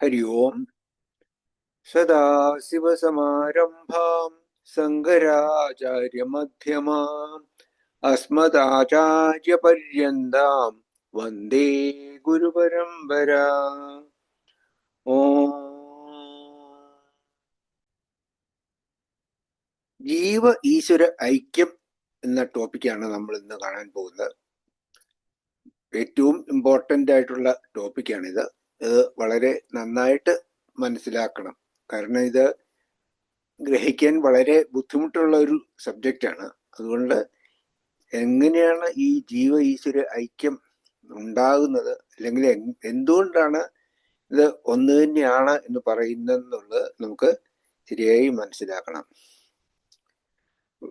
ഹരി ഓം സദാശിവസമാരംഭാം ശങ്കരാചാര്യമധ്യമാം അസ്മദാചാര്യപര്യന്താം വന്ദേ ഗുരുപരമ്പര ഓം ജീവ ഈശ്വര ഐക്യം എന്ന ടോപ്പിക്കാണ് നമ്മൾ ഇന്ന് കാണാൻ പോകുന്നത്. ഏറ്റവും ഇമ്പോർട്ടന്റ് ആയിട്ടുള്ള ടോപ്പിക്കാണിത്. ഇത് വളരെ നന്നായിട്ട് മനസ്സിലാക്കണം. കാരണം ഇത് ഗ്രഹിക്കാൻ വളരെ ബുദ്ധിമുട്ടുള്ള ഒരു സബ്ജക്റ്റാണ് അതുകൊണ്ട് എങ്ങനെയാണ് ഈ ജീവ ഈശ്വര ഐക്യം ഉണ്ടാകുന്നത്? അല്ലെങ്കിൽ എന്തുകൊണ്ടാണ് ഇത് ഒന്ന് തന്നെയാണ് എന്ന് പറയുന്നതെന്നുള്ളത് നമുക്ക് ശരിയായി മനസ്സിലാക്കണം.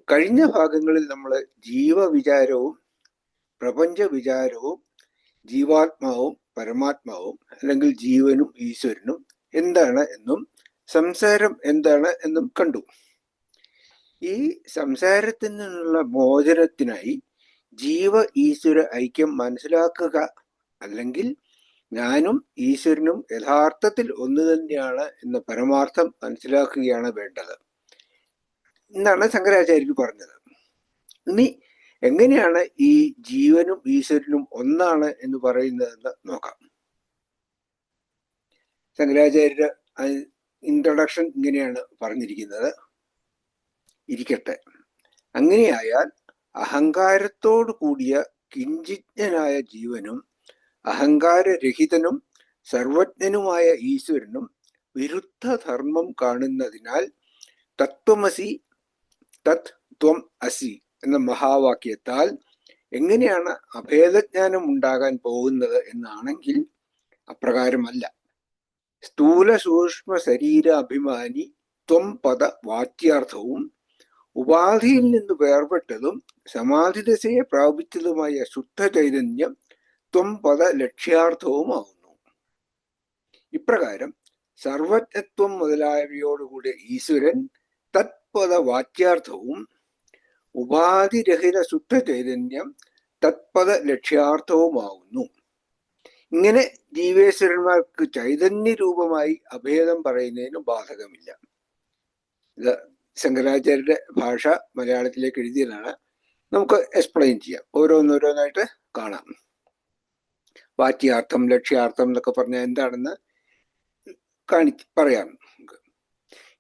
കഴിഞ്ഞ ഭാഗങ്ങളിൽ നമ്മൾ ജീവവിചാരവും പ്രപഞ്ച വിചാരവും ജീവാത്മാവും പരമാത്മാവും അല്ലെങ്കിൽ ജീവനും ഈശ്വരനും എന്താണ് എന്നും സംസാരം എന്താണ് എന്നും കണ്ടു. ഈ സംസാരത്തിൽ നിന്നുള്ള മോചനത്തിനായി ജീവ ഈശ്വര ഐക്യം മനസ്സിലാക്കുക അല്ലെങ്കിൽ ഞാനും ഈശ്വരനും യഥാർത്ഥത്തിൽ ഒന്ന് തന്നെയാണ് എന്ന പരമാർത്ഥം മനസ്സിലാക്കുകയാണ് വേണ്ടത്. എന്നാണ് ശങ്കരാചാര്യർ പറഞ്ഞത്. ഇനി എങ്ങനെയാണ് ഈ ജീവനും ഈശ്വരനും ഒന്നാണ് എന്ന് പറയുന്നതെന്ന് നോക്കാം. ശങ്കരാചാര്യ ഇൻട്രൊഡക്ഷൻ ഇങ്ങനെയാണ് പറഞ്ഞിരിക്കുന്നത്. ഇരിക്കട്ടെ. അങ്ങനെയായാൽ അഹങ്കാരത്തോടു കൂടിയ കിഞ്ചിജ്ഞനായ ജീവനും അഹങ്കാരരഹിതനും സർവജ്ഞനുമായ ഈശ്വരനും വിരുദ്ധ ധർമ്മം കാണുന്നതിനാൽ തത്വമസി തത് ത്വം അസി. എന്ന മഹാവാക്യത്താൽ എങ്ങനെയാണ് അഭേദജ്ഞാനം ഉണ്ടാകാൻ പോകുന്നത് എന്നാണെങ്കിൽ അപ്രകാരമല്ല. സ്ഥൂല സൂക്ഷ്മ ശരീര അഭിമാനി ത്വം പദ വാച്യാർത്ഥവും ഉപാധിയിൽ നിന്ന് വേർപെട്ടതും സമാധിദശയെ പ്രാപിച്ചതുമായ ശുദ്ധ ചൈതന്യം ത്വം പദ ലക്ഷ്യാർത്ഥവുമാകുന്നു ഇപ്രകാരം സർവജ്ഞത്വം മുതലായവയോടുകൂടിയ ഈശ്വരൻ തത്പദ വാച്യാർത്ഥവും ഉപാധിരഹിത ശുദ്ധ ചൈതന്യം തത്പദ ലക്ഷ്യാർത്ഥവുമാവുന്നു. ഇങ്ങനെ ജീവേശ്വരന്മാർക്ക് ചൈതന്യ രൂപമായി അഭേദം പറയുന്നതിന് ബാധകമില്ല. ഇത് ശങ്കരാചാര്യരുടെ ഭാഷ മലയാളത്തിലേക്ക് എഴുതിയതാണ്. നമുക്ക് എക്സ്പ്ലെയിൻ ചെയ്യാം. ഓരോന്നോരോന്നായിട്ട് കാണാം. വാച്യാർത്ഥം ലക്ഷ്യാർത്ഥം എന്നൊക്കെ പറഞ്ഞാൽ എന്താണെന്ന് കാണി പറയാം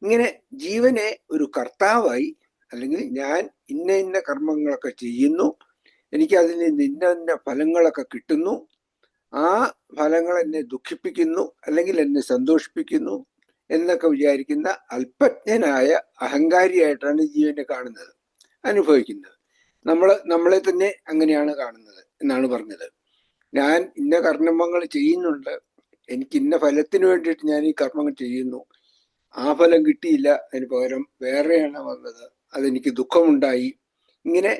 ഇങ്ങനെ ജീവനെ ഒരു കർത്താവായി അല്ലെങ്കിൽ ഞാൻ ഇന്ന ഇന്ന കർമ്മങ്ങളൊക്കെ ചെയ്യുന്നു എനിക്ക് അതിൽ നിന്ന് ഇന്ന ഇന്ന ഫലങ്ങളൊക്കെ കിട്ടുന്നു ആ ഫലങ്ങൾ എന്നെ ദുഃഖിപ്പിക്കുന്നു അല്ലെങ്കിൽ എന്നെ സന്തോഷിപ്പിക്കുന്നു എന്നൊക്കെ വിചാരിക്കുന്ന അല്പജ്ഞനായ അഹങ്കാരിയായിട്ടാണ് ജീവനെ കാണുന്നത് അനുഭവിക്കുന്നത്. നമ്മൾ നമ്മളെ തന്നെ അങ്ങനെയാണ് കാണുന്നത് എന്നാണ് പറഞ്ഞത്. ഞാൻ ഇന്ന കർമ്മങ്ങൾ ചെയ്യുന്നുണ്ട് എനിക്ക് ഇന്ന ഫലത്തിന് വേണ്ടിയിട്ട് ഞാൻ ഈ കർമ്മങ്ങൾ ചെയ്യുന്നു ആ ഫലം കിട്ടിയില്ല അതിന് പകരം വേറെയാണ് വന്നത്. അതെനിക്ക് ദുഃഖമുണ്ടായി. ഇങ്ങനെ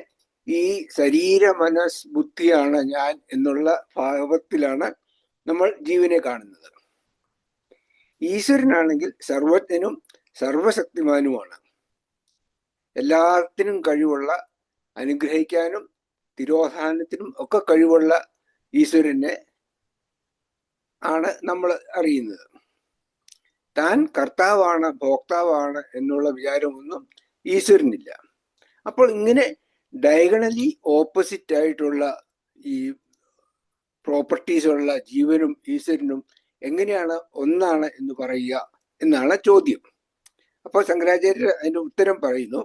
ഈ ശരീര മനസ് ബുദ്ധിയാണ് ഞാൻ എന്നുള്ള ഭാവത്തിലാണ് നമ്മൾ ജീവനെ കാണുന്നത്. ഈശ്വരനാണെങ്കിൽ സർവജ്ഞനും സർവശക്തിമാനുമാണ്. എല്ലാത്തിനും കഴിവുള്ള അനുഗ്രഹിക്കാനും തിരോധാനത്തിനും ഒക്കെ കഴിവുള്ള ഈശ്വരനെ ആണ് നമ്മൾ അറിയുന്നത്. താൻ കർത്താവാണ് ഭോക്താവാണ് എന്നുള്ള വിചാരമൊന്നും ഈശ്വരനില്ല. അപ്പോൾ ഇങ്ങനെ ഡയഗണലി ഓപ്പോസിറ്റ് ആയിട്ടുള്ള ഈ പ്രോപ്പർട്ടീസുള്ള ജീവനും ഈശ്വരനും എങ്ങനെയാണ് ഒന്നാണ് എന്ന് പറയുക എന്നാണ് ചോദ്യം. അപ്പോൾ ശങ്കരാചാര്യർ അതിന്റെ ഉത്തരം പറയുന്നു.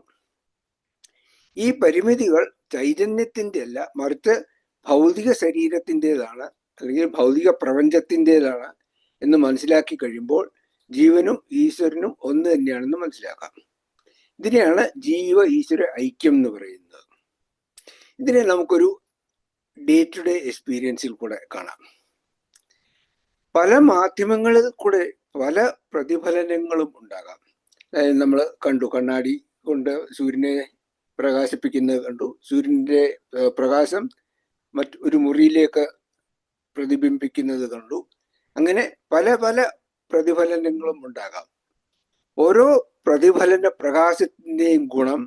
ഈ പരിമിതികൾ ചൈതന്യത്തിന്റെ അല്ല മറിച്ച് ഭൗതിക ശരീരത്തിന്റെതാണ് അല്ലെങ്കിൽ ഭൗതിക പ്രപഞ്ചത്തിന്റെതാണ് എന്ന് മനസ്സിലാക്കി കഴിയുമ്പോൾ ജീവനും ഈശ്വരനും ഒന്ന് തന്നെയാണെന്ന് മനസ്സിലാക്കാം. ഇതിനെയാണ് ജീവ ഈശ്വര ഐക്യം എന്ന് പറയുന്നത്. ഇതിനെ നമുക്കൊരു ഡേ ടു ഡേ എക്സ്പീരിയൻസിൽ കൂടെ കാണാം. പല മാധ്യമങ്ങളിൽ കൂടെ പല പ്രതിഫലനങ്ങളും ഉണ്ടാകാം. അതായത് നമ്മൾ കണ്ടു കണ്ണാടി കൊണ്ട് സൂര്യനെ പ്രകാശിപ്പിക്കുന്നത് കണ്ടു. സൂര്യന്റെ പ്രകാശം മറ്റ് ഒരു മുറിയിലേക്ക് പ്രതിബിംബിക്കുന്നത് കണ്ടു. അങ്ങനെ പല പല പ്രതിഫലനങ്ങളും ഉണ്ടാകാം. ഓരോ പ്രതിഫലന പ്രകാശത്തിന്റെയും ഗുണം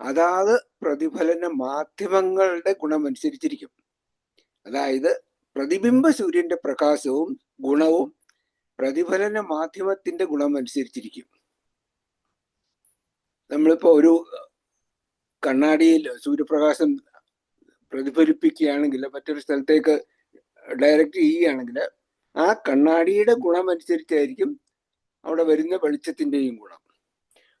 അതാത് പ്രതിഫലന മാധ്യമങ്ങളുടെ ഗുണമനുസരിച്ചിരിക്കും. അതായത് പ്രതിബിംബ സൂര്യന്റെ പ്രകാശവും ഗുണവും പ്രതിഫലന മാധ്യമത്തിന്റെ ഗുണം അനുസരിച്ചിരിക്കും നമ്മളിപ്പോ ഒരു കണ്ണാടിയിൽ സൂര്യപ്രകാശം പ്രതിഫലിപ്പിക്കുകയാണെങ്കിൽ മറ്റൊരു സ്ഥലത്തേക്ക് ഡയറക്റ്റ് ചെയ്യുകയാണെങ്കിൽ ആ കണ്ണാടിയുടെ ഗുണം അനുസരിച്ചായിരിക്കും അവിടെ വരുന്ന വെളിച്ചത്തിന്റെയും ഗുണം.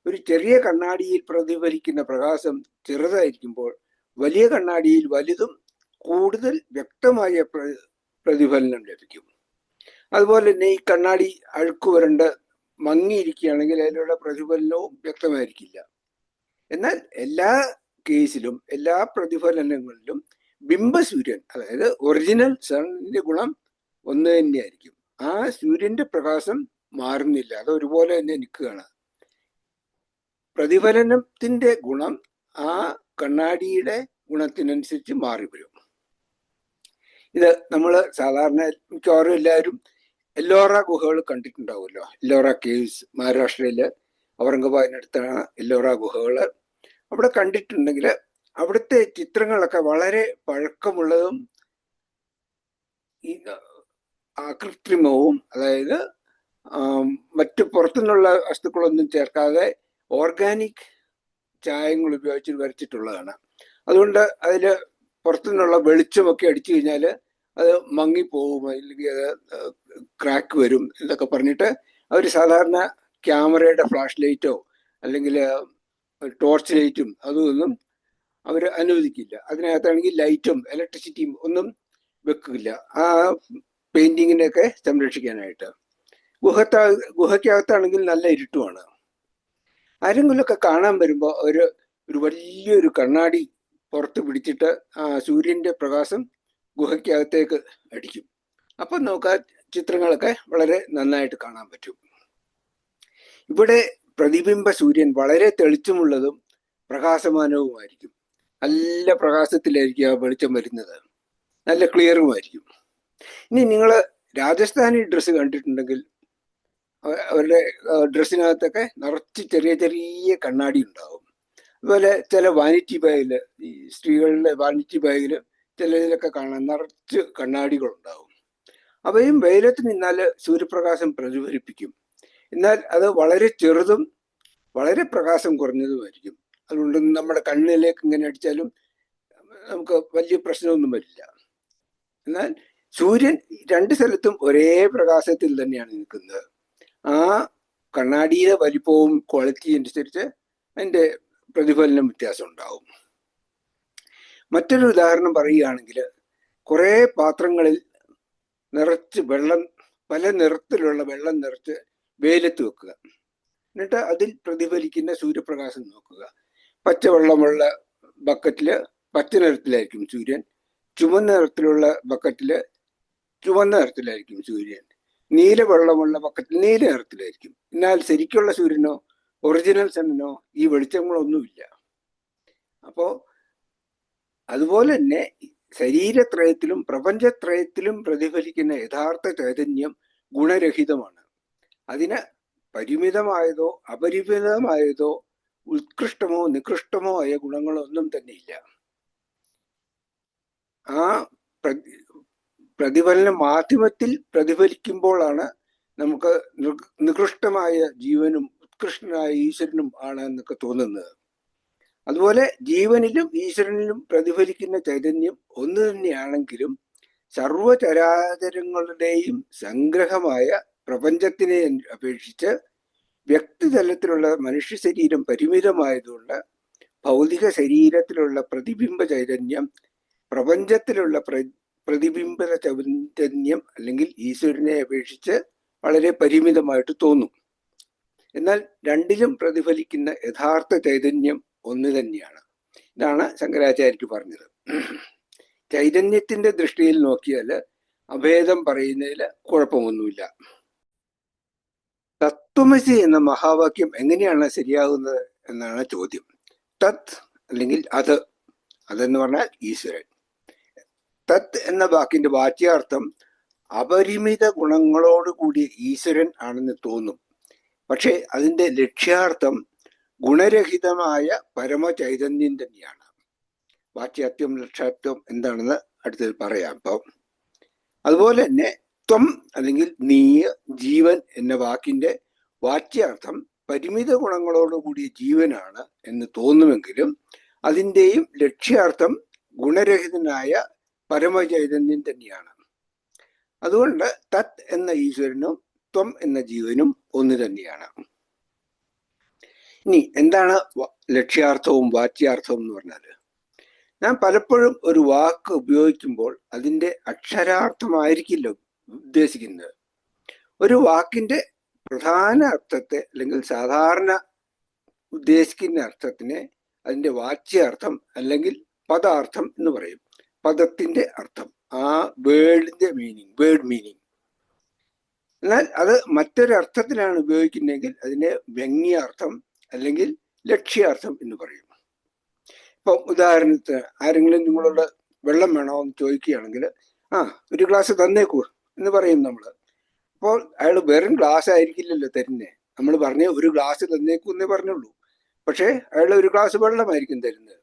ഒരു ചെറിയ കണ്ണാടിയിൽ പ്രതിഫലിക്കുന്ന പ്രകാശം ചെറുതായിരിക്കുമ്പോൾ വലിയ കണ്ണാടിയിൽ വലുതും കൂടുതൽ വ്യക്തമായ പ്രതിഫലനം ലഭിക്കും. അതുപോലെ തന്നെ ഈ കണ്ണാടി അഴുക്ക് വരണ്ട് മങ്ങിയിരിക്കുകയാണെങ്കിൽ അതിലുള്ള പ്രതിഫലനവും വ്യക്തമായിരിക്കില്ല. എന്നാൽ എല്ലാ കേസിലും എല്ലാ പ്രതിഫലനങ്ങളിലും ബിംബസൂര്യൻ അതായത് ഒറിജിനൽ സണ്ണിന്റെ ഗുണം ഒന്ന് തന്നെയായിരിക്കും. ആ സൂര്യന്റെ പ്രകാശം മാറുന്നില്ല. അത് ഒരുപോലെ തന്നെ നിൽക്കുകയാണ്. പ്രതിഫലനത്തിന്റെ ഗുണം ആ കണ്ണാടിയുടെ ഗുണത്തിനനുസരിച്ച് മാറി വരും ഇത് നമ്മൾ സാധാരണ മിക്കവാറും എല്ലാവരും എല്ലോറ ഗുഹകൾ കണ്ടിട്ടുണ്ടാവുമല്ലോ. എല്ലോറ കേവ്സ് മഹാരാഷ്ട്രയിൽ ഔറംഗബാദിനടുത്താണ് എല്ലോറ ഗുഹകൾ അവിടെ കണ്ടിട്ടുണ്ടെങ്കിൽ അവിടുത്തെ ചിത്രങ്ങളൊക്കെ വളരെ പഴക്കമുള്ളതും ഈ അകൃത്രിമവും അതായത് മറ്റു പുറത്തുനിന്നുള്ള വസ്തുക്കളൊന്നും ചേർക്കാതെ ഓർഗാനിക് ചായങ്ങൾ ഉപയോഗിച്ച് വരച്ചിട്ടുള്ളതാണ്. അതുകൊണ്ട് അതിൽ പുറത്തുനിന്നുള്ള വെളിച്ചമൊക്കെ അടിച്ചു കഴിഞ്ഞാൽ അത് മങ്ങിപ്പോവും അല്ലെങ്കിൽ അത് ക്രാക്ക് വരും എന്നൊക്കെ പറഞ്ഞിട്ട് അവർ സാധാരണ ക്യാമറയുടെ ഫ്ലാഷ് ലൈറ്റോ അല്ലെങ്കിൽ ടോർച്ച് ലൈറ്റും അതൊന്നും അവർ അനുവദിക്കില്ല. അതിനകത്താണെങ്കിൽ ലൈറ്റും ഇലക്ട്രിസിറ്റിയും ഒന്നും വെക്കില്ല. ആ പെയിന്റിങ്ങിനെയൊക്കെ സംരക്ഷിക്കാനായിട്ട്. ഗുഹത്ത ഗുഹയ്ക്കകത്താണെങ്കിൽ നല്ല ഇരുട്ടുമാണ്. ആരെങ്കിലുമൊക്കെ കാണാൻ വരുമ്പോൾ ഒരു ഒരു വലിയൊരു കണ്ണാടി പുറത്ത് പിടിച്ചിട്ട് ആ സൂര്യന്റെ പ്രകാശം ഗുഹയ്ക്കകത്തേക്ക് അടിക്കും. അപ്പം നമുക്ക് ആ ചിത്രങ്ങളൊക്കെ വളരെ നന്നായിട്ട് കാണാൻ പറ്റും. ഇവിടെ പ്രതിബിംബ സൂര്യൻ വളരെ തെളിച്ചമുള്ളതും പ്രകാശമാനവുമായിരിക്കും. നല്ല പ്രകാശത്തിലായിരിക്കും ആ വെളിച്ചം വരുന്നത്. നല്ല ക്ലിയറുമായിരിക്കും. ഇനി നിങ്ങൾ രാജസ്ഥാനി ഡ്രസ്സ് കണ്ടിട്ടുണ്ടെങ്കിൽ അവരുടെ ഡ്രസ്സിനകത്തൊക്കെ നിറച്ച് ചെറിയ ചെറിയ കണ്ണാടി ഉണ്ടാവും. അതുപോലെ ചില വാനിറ്റി ബാഗിൽ ഈ സ്ത്രീകളുടെ വാനിറ്റി ബാഗിൽ ചിലതിലൊക്കെ കാണാൻ നിറച്ച് കണ്ണാടികൾ ഉണ്ടാവും. അവയും വെയിലത്ത് നിന്നാൽ സൂര്യപ്രകാശം പ്രതിഫലിപ്പിക്കും എന്നാൽ അത് വളരെ ചെറുതും വളരെ പ്രകാശം കുറഞ്ഞതുമായിരിക്കും. അതുകൊണ്ട് നമ്മുടെ കണ്ണിലേക്ക് ഇങ്ങനെ അടിച്ചാലും നമുക്ക് വലിയ പ്രശ്നമൊന്നും വരില്ല. എന്നാൽ സൂര്യൻ രണ്ട് സ്ഥലത്തും ഒരേ പ്രകാശത്തിൽ തന്നെയാണ് നിൽക്കുന്നത്. ആ കണ്ണാടിയുടെ വലിപ്പവും ക്വാളിറ്റി അനുസരിച്ച് അതിന്റെ പ്രതിഫലനം വ്യത്യാസം ഉണ്ടാവും. മറ്റൊരു ഉദാഹരണം പറയുകയാണെങ്കിൽ കുറേ പാത്രങ്ങളിൽ നിറച്ച് വെള്ളം പല നിറത്തിലുള്ള വെള്ളം നിറച്ച് വെയിലത്ത് വെക്കുക. എന്നിട്ട് അതിൽ പ്രതിഫലിക്കുന്ന സൂര്യപ്രകാശം നോക്കുക. പച്ചവെള്ളമുള്ള ബക്കറ്റിൽ പച്ച നിറത്തിലായിരിക്കും സൂര്യൻ ചുവന്ന നിറത്തിലുള്ള ബക്കറ്റിൽ ചുവന്ന നിറത്തിലായിരിക്കും സൂര്യൻ. നീല വെള്ളമുള്ള പക്കത്തിൽ നീല നിറത്തിലായിരിക്കും. എന്നാൽ ശരിക്കുള്ള സൂര്യനോ ഒറിജിനൽ സണ്ണിനോ ഈ വെളിച്ചങ്ങളൊന്നുമില്ല. അപ്പോ അതുപോലെ തന്നെ ശരീരത്രയത്തിലും പ്രപഞ്ചത്രയത്തിലും പ്രതിഫലിക്കുന്ന യഥാർത്ഥ ചൈതന്യം ഗുണരഹിതമാണ്. അതിന് പരിമിതമായതോ അപരിമിതമായതോ ഉത്കൃഷ്ടമോ നികൃഷ്ടമോ ആയ ഗുണങ്ങളൊന്നും തന്നെ ഇല്ല ആ പ്രതിഫലന മാധ്യമത്തിൽ പ്രതിഫലിക്കുമ്പോഴാണ് നമുക്ക് നികൃഷ്ടമായ ജീവനും ഉത്കൃഷ്ടനായ ഈശ്വരനും ആണ് എന്നൊക്കെ തോന്നുന്നത്. അതുപോലെ ജീവനിലും ഈശ്വരനിലും പ്രതിഫലിക്കുന്ന ചൈതന്യം ഒന്ന് തന്നെയാണെങ്കിലും സർവചരാചരങ്ങളുടെയും സംഗ്രഹമായ പ്രപഞ്ചത്തിനെ അപേക്ഷിച്ച് വ്യക്തിതലത്തിലുള്ള മനുഷ്യ ശരീരം പരിമിതമായതുകൊണ്ട് ഭൗതിക ശരീരത്തിലുള്ള പ്രതിബിംബ ചൈതന്യം പ്രപഞ്ചത്തിലുള്ള പ്ര പ്രതിബിംബ ചൈതന്യം അല്ലെങ്കിൽ ഈശ്വരനെ അപേക്ഷിച്ച് വളരെ പരിമിതമായിട്ട് തോന്നും. എന്നാൽ രണ്ടിലും പ്രതിഫലിക്കുന്ന യഥാർത്ഥ ചൈതന്യം ഒന്ന് തന്നെയാണ്. ഇതാണ് ശങ്കരാചാര്യക്ക് പറഞ്ഞത്. ചൈതന്യത്തിന്റെ ദൃഷ്ടിയിൽ നോക്കിയാൽ അഭേദം പറയുന്നതിൽ കുഴപ്പമൊന്നുമില്ല. തത്വമസി എന്ന മഹാവാക്യം എങ്ങനെയാണ് ശരിയാകുന്നത് എന്നാണ് ചോദ്യം. തത് അല്ലെങ്കിൽ അത്. അതെന്ന് പറഞ്ഞാൽ ഈശ്വരൻ. തത് എന്ന വാക്കിന്റെ വാച്യാർത്ഥം അപരിമിത ഗുണങ്ങളോട് കൂടിയ ഈശ്വരൻ ആണെന്ന് തോന്നും. പക്ഷേ അതിന്റെ ലക്ഷ്യാർത്ഥം ഗുണരഹിതമായ പരമചൈതന്യം തന്നെയാണ്. വാച്യാർത്ഥം ലക്ഷ്യാർത്ഥം എന്താണെന്ന് അടുത്തത് പറയാം അപ്പം. അതുപോലെ തന്നെ ത്വം അല്ലെങ്കിൽ നീ ജീവൻ എന്ന വാക്കിന്റെ വാച്യാർത്ഥം പരിമിത ഗുണങ്ങളോടുകൂടിയ ജീവനാണ് എന്ന് തോന്നുമെങ്കിലും അതിന്റെയും ലക്ഷ്യാർത്ഥം ഗുണരഹിതനായ പരമചൈതന്യം തന്നെയാണ്. അതുകൊണ്ട് തത് എന്ന ഈശ്വരനും ത്വം എന്ന ജീവനും ഒന്ന് തന്നെയാണ്. ഇനി എന്താണ് ലക്ഷ്യാർത്ഥവും വാച്യാർത്ഥവും എന്ന് പറഞ്ഞാൽ ഞാൻ പലപ്പോഴും ഒരു വാക്ക് ഉപയോഗിക്കുമ്പോൾ അതിന്റെ അക്ഷരാർത്ഥമായിരിക്കില്ല ഉദ്ദേശിക്കുന്നത്. ഒരു വാക്കിന്റെ പ്രധാന അർത്ഥത്തെ അല്ലെങ്കിൽ സാധാരണ ഉദ്ദേശിക്കുന്ന അർത്ഥത്തിനെ അതിന്റെ വാച്യാർത്ഥം അല്ലെങ്കിൽ പദാർത്ഥം എന്ന് പറയും. പദത്തിന്റെ അർത്ഥം ആ വേൾഡിന്റെ മീനിങ് വേർഡ് മീനിങ് എന്നാൽ അത് മറ്റൊരർത്ഥത്തിലാണ് ഉപയോഗിക്കുന്നതെങ്കിൽ അതിനെ വ്യംഗ്യാർത്ഥം അല്ലെങ്കിൽ ലക്ഷ്യാർത്ഥം എന്ന് പറയും. ഇപ്പം ഉദാഹരണത്തിന് ആരെങ്കിലും നിങ്ങളോട് വെള്ളം വേണോ എന്ന് ചോദിക്കുകയാണെങ്കിൽ ആ ഒരു ഗ്ലാസ് തന്നേക്കൂ എന്ന് പറയും നമ്മൾ അപ്പോൾ അയാൾ വെറും ഗ്ലാസ് ആയിരിക്കില്ലല്ലോ തരുന്നേ. നമ്മൾ പറഞ്ഞ ഒരു ഗ്ലാസ് തന്നേക്കൂ എന്നേ പറഞ്ഞുള്ളൂ. പക്ഷേ അയാൾ ഒരു ഗ്ലാസ് വെള്ളമായിരിക്കും തരുന്നത്.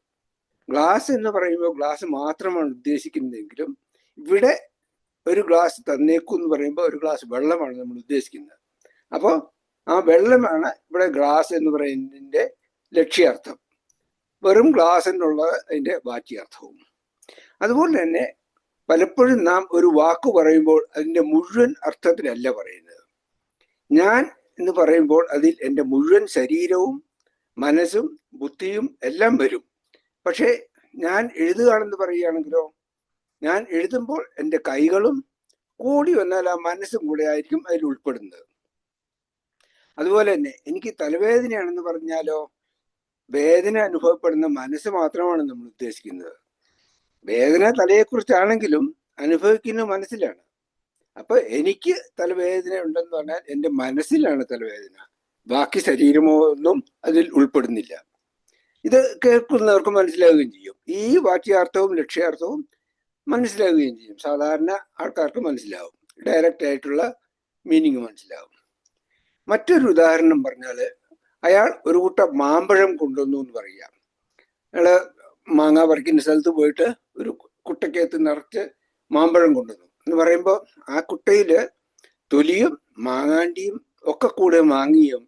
ഗ്ലാസ് എന്ന് പറയുമ്പോൾ ഗ്ലാസ് മാത്രമാണ് ഉദ്ദേശിക്കുന്നതെങ്കിലും ഇവിടെ ഒരു ഗ്ലാസ് തന്നേക്കൂ എന്ന് പറയുമ്പോൾ ഒരു ഗ്ലാസ് വെള്ളമാണ് നമ്മൾ ഉദ്ദേശിക്കുന്നത്. അപ്പോൾ ആ വെള്ളമാണ് ഇവിടെ ഗ്ലാസ് എന്ന് പറയുന്നതിന്റെ ലക്ഷ്യാർത്ഥം. വെറും ഗ്ലാസ് എന്നുള്ള അതിന്റെ വാച്യാർത്ഥവും. അതുപോലെ തന്നെ പലപ്പോഴും നാം ഒരു വാക്ക് പറയുമ്പോൾ അതിന്റെ മുഴുവൻ അർത്ഥത്തിലല്ല പറയുന്നത്. ഞാൻ എന്ന് പറയുമ്പോൾ അതിൽ എന്റെ മുഴുവൻ ശരീരവും മനസ്സും ബുദ്ധിയും എല്ലാം വരും. പക്ഷേ ഞാൻ എഴുതുകയാണെന്ന് പറയുകയാണെങ്കിലോ ഞാൻ എഴുതുമ്പോൾ എന്റെ കൈകളും കൂടി വന്നാൽ ആ മനസ്സും കൂടെ ആയിരിക്കും അതിൽ ഉൾപ്പെടുന്നത്. അതുപോലെ തന്നെ എനിക്ക് തലവേദനയാണെന്ന് പറഞ്ഞാലോ വേദന അനുഭവപ്പെടുന്ന മനസ്സ് മാത്രമാണ് നമ്മൾ ഉദ്ദേശിക്കുന്നത്. വേദന തലയെക്കുറിച്ചാണെങ്കിലും അനുഭവിക്കുന്ന മനസ്സിലാണ്. അപ്പൊ എനിക്ക് തലവേദന ഉണ്ടെന്ന് പറഞ്ഞാൽ എന്റെ മനസ്സിലാണ് തലവേദന. ബാക്കി ശരീരമോ ഒന്നും അതിൽ ഉൾപ്പെടുന്നില്ല. ഇത് കേൾക്കുന്നവർക്ക് മനസ്സിലാവുകയും ചെയ്യും. ഈ വാക്യാർത്ഥവും ലക്ഷ്യാർത്ഥവും മനസ്സിലാവുകയും ചെയ്യും. സാധാരണ ആൾക്കാർക്ക് മനസ്സിലാവും. ഡയറക്റ്റ് ആയിട്ടുള്ള മീനിങ് മനസ്സിലാവും. മറ്റൊരു ഉദാഹരണം പറഞ്ഞാൽ അയാൾ ഒരു കൂട്ടം മാമ്പഴം കൊണ്ടുവന്നു എന്ന് പറയാം അയാൾ മാങ്ങ പറിക്കുന്ന സ്ഥലത്ത് പോയിട്ട് ഒരു കുട്ടയ്ക്കകത്ത് നിറച്ച് മാമ്പഴം കൊണ്ടുവന്നു. എന്ന് പറയുമ്പോൾ ആ കുട്ടയിൽ തൊലിയും മാങ്ങാണ്ടിയും ഒക്കെ കൂടെ മാങ്ങിയും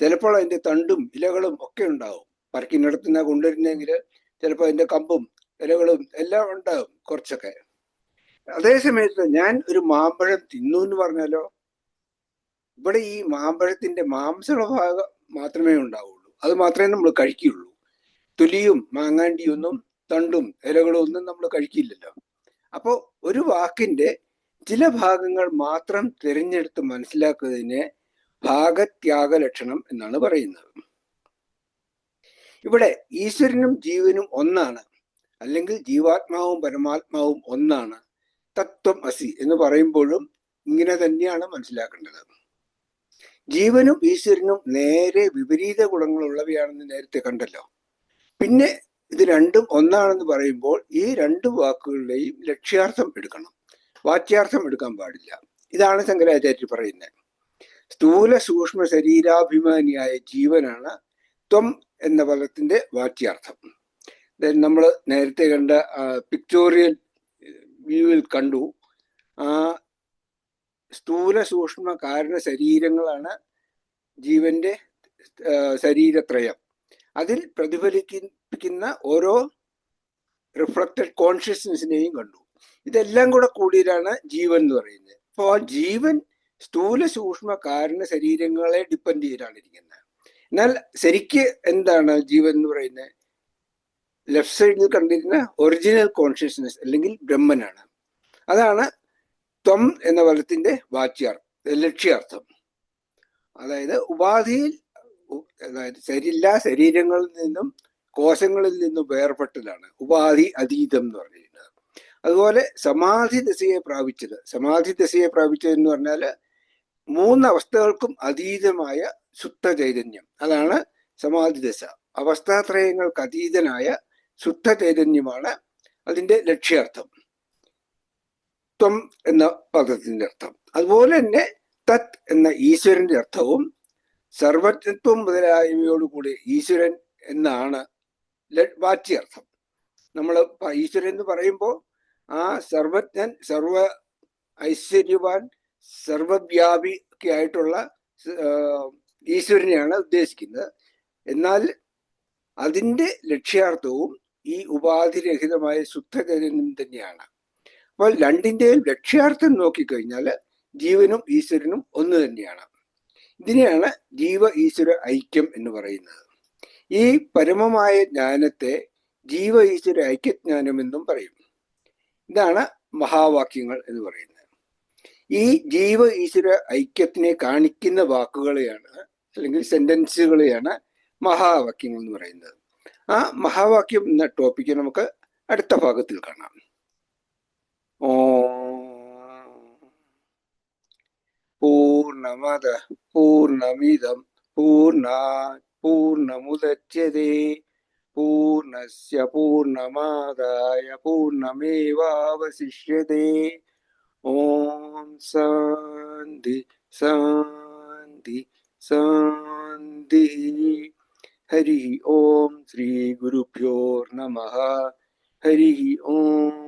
ചിലപ്പോൾ അതിന്റെ തണ്ടും ഇലകളും ഒക്കെ ഉണ്ടാവും. പറിക്കുന്നിടത്ത് നിന്നാ കൊണ്ടുവരുന്നെങ്കിൽ ചിലപ്പോൾ അതിന്റെ കമ്പും ഇലകളും എല്ലാം ഉണ്ടാകും കുറച്ചൊക്കെ. അതേ സമയത്ത് ഞാൻ ഒരു മാമ്പഴം തിന്നു എന്ന് പറഞ്ഞാലോ ഇവിടെ ഈ മാമ്പഴത്തിന്റെ മാംസമുള്ള ഭാഗം മാത്രമേ ഉണ്ടാവുള്ളൂ. അത് മാത്രമേ നമ്മൾ കഴിക്കുകയുള്ളൂ. തുലിയും മാങ്ങാണ്ടിയും ഒന്നും തണ്ടും ഇലകളും ഒന്നും നമ്മൾ കഴിക്കില്ലല്ലോ. അപ്പോൾ ഒരു വാക്കിന്റെ ചില ഭാഗങ്ങൾ മാത്രം തിരഞ്ഞെടുത്ത് മനസ്സിലാക്കുന്നതിനെ ഭാഗത്യാഗ ലക്ഷണം എന്നാണ് പറയുന്നത്. ഇവിടെ ഈശ്വരനും ജീവനും ഒന്നാണ്. അല്ലെങ്കിൽ ജീവാത്മാവും പരമാത്മാവും ഒന്നാണ്. തത്വം അസി എന്ന് പറയുമ്പോഴും ഇങ്ങനെ തന്നെയാണ് മനസ്സിലാക്കേണ്ടത്. ജീവനും ഈശ്വരനും നേരെ വിപരീത ഗുണങ്ങളുള്ളവയാണെന്ന് നേരത്തെ കണ്ടല്ലോ. പിന്നെ ഇത് രണ്ടും ഒന്നാണെന്ന് പറയുമ്പോൾ ഈ രണ്ട് വാക്കുകളുടെയും ലക്ഷ്യാർത്ഥം എടുക്കണം. വാച്യാർത്ഥം എടുക്കാൻ പാടില്ല. ഇതാണ് ശങ്കരാചാര്യർ പറയുന്നത്. സ്ഥൂല സൂക്ഷ്മ ശരീരാഭിമാനിയായ ജീവനാണ്. ത്വം എന്ന പദത്തിന്റെ വാച്യാർത്ഥം നമ്മൾ നേരത്തെ കണ്ട പിക്ചോറിയൽ വ്യൂവിൽ കണ്ടു. ആ സ്ഥൂല സൂക്ഷ്മ കാരണ ശരീരങ്ങളാണ് ജീവന്റെ ശരീരത്രയം. അതിൽ പ്രതിഫലിക്കുന്ന ഓരോ റിഫ്ലക്റ്റഡ് കോൺഷ്യസ്നെസ്സിനെയും കണ്ടു. ഇതെല്ലാം കൂടെ കൂടിയിട്ടാണ് ജീവൻ എന്ന് പറയുന്നത്. അപ്പോൾ ജീവൻ സ്ഥൂല സൂക്ഷ്മ കാരണ ശരീരങ്ങളെ ഡിപ്പെൻഡ് ചെയ്താണ് ഇരിക്കുന്നത്. എന്നാൽ ശരിക്ക് എന്താണ് ജീവൻ എന്ന് പറയുന്നത്? ലെഫ്റ്റ് സൈഡിൽ കണ്ടിരുന്ന ഒറിജിനൽ കോൺഷ്യസ്നെസ് അല്ലെങ്കിൽ ബ്രഹ്മനാണ്. അതാണ് ത്വം എന്ന പദത്തിന്റെ വാച്യാർത്ഥം ലക്ഷ്യാർത്ഥം. അതായത് ഉപാധിയിൽ അതായത് എല്ലാ ശരീരങ്ങളിൽ നിന്നും കോശങ്ങളിൽ നിന്നും വേർപെട്ടതാണ്. ഉപാധി അതീതം എന്ന് പറഞ്ഞിരുന്നത് അതുപോലെ സമാധി ദശയെ പ്രാപിച്ചത്. സമാധി ദശയെ പ്രാപിച്ചത് എന്ന് പറഞ്ഞാൽ മൂന്ന് അവസ്ഥകൾക്കും അതീതമായ ശുദ്ധ ചൈതന്യം അതാണ് സമാധി ദശ. അവസ്ഥാത്രയങ്ങൾക്ക് അതീതനായ ശുദ്ധ ചൈതന്യമാണ് അതിന്റെ ലക്ഷ്യാർത്ഥം. ത്വം എന്ന പദത്തിന്റെ അർത്ഥം. അതുപോലെ തന്നെ തത് എന്ന ഈശ്വരന്റെ അർത്ഥവും സർവജ്ഞത്വം മുതലായവയോടുകൂടി ഈശ്വരൻ എന്നാണ് വാച്യർത്ഥം. നമ്മൾ ഈശ്വരൻ എന്ന് പറയുമ്പോൾ ആ സർവജ്ഞൻ സർവ ഐശ്വര്യവാൻ സർവവ്യാപി ഒക്കെ ആയിട്ടുള്ള ഈശ്വരനെയാണ് ഉദ്ദേശിക്കുന്നത്. എന്നാൽ അതിന്റെ ലക്ഷ്യാർത്ഥവും ഈ ഉപാധിരഹിതമായ ശുദ്ധചൈതന്യം തന്നെയാണ്. അപ്പോൾ രണ്ടിന്റെയും ലക്ഷ്യാർത്ഥം നോക്കിക്കഴിഞ്ഞാൽ ജീവനും ഈശ്വരനും ഒന്ന് തന്നെയാണ്. ഇതിനെയാണ് ജീവ ഈശ്വര ഐക്യം എന്ന് പറയുന്നത്. ഈ പരമമായ ജ്ഞാനത്തെ ജീവ ഈശ്വര ഐക്യജ്ഞാനം എന്നും പറയും. ഇതാണ് മഹാവാക്യങ്ങൾ എന്ന് പറയുന്നത്. ഈ ജീവ ഈശ്വര ഐക്യത്തിനെ കാണിക്കുന്ന വാക്കുകളെയാണ് അല്ലെങ്കിൽ സെന്റൻസുകളെയാണ് മഹാവാക്യങ്ങൾ എന്ന് പറയുന്നത്. ആ മഹാവാക്യം എന്ന ടോപ്പിക്ക് നമുക്ക് അടുത്ത ഭാഗത്തിൽ കാണാം. ഓ പൂർണമത പൂർണമിതം പൂർണാ പൂർണമുദച്യത്തെ പൂർണസ്യ പൂർണമാതായ പൂർണമേവാവശിഷ്യതേ. ഓം ശാന്തി ശാന്തി शान्तिः हरिः ॐ श्रीगुरुभ्यो नमः। हरिः ॐ